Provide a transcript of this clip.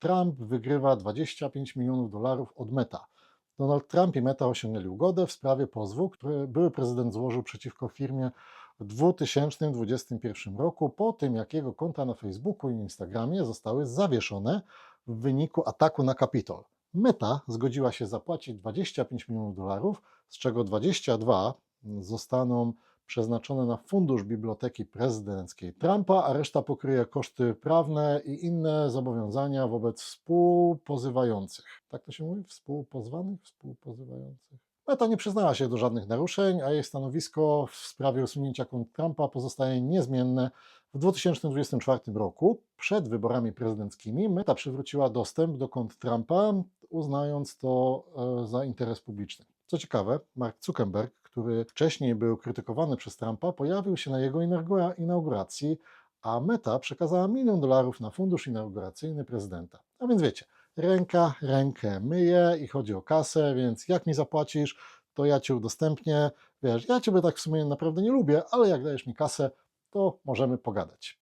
Trump wygrywa 25 milionów dolarów od Meta. Donald Trump i Meta osiągnęli ugodę w sprawie pozwu, który były prezydent złożył przeciwko firmie w 2021 roku, po tym jak jego konta na Facebooku i Instagramie zostały zawieszone w wyniku ataku na Kapitol. Meta zgodziła się zapłacić 25 milionów dolarów, z czego 22 zostaną przeznaczone na fundusz Biblioteki Prezydenckiej Trumpa, a reszta pokryje koszty prawne i inne zobowiązania wobec współpozywających. Tak to się mówi? Współpozwanych? Współpozywających. Meta nie przyznała się do żadnych naruszeń, a jej stanowisko w sprawie usunięcia kont Trumpa pozostaje niezmienne. W 2024 roku, przed wyborami prezydenckimi, Meta przywróciła dostęp do kont Trumpa, uznając to e, za interes publiczny. Co ciekawe, Mark Zuckerberg, który wcześniej był krytykowany przez Trumpa, pojawił się na jego inaugura- inauguracji, a Meta przekazała milion dolarów na fundusz inauguracyjny prezydenta. A więc wiecie, ręka rękę myje i chodzi o kasę, więc jak mi zapłacisz, to ja ci udostępnię. Wiesz, ja ciebie tak w sumie naprawdę nie lubię, ale jak dajesz mi kasę, to możemy pogadać.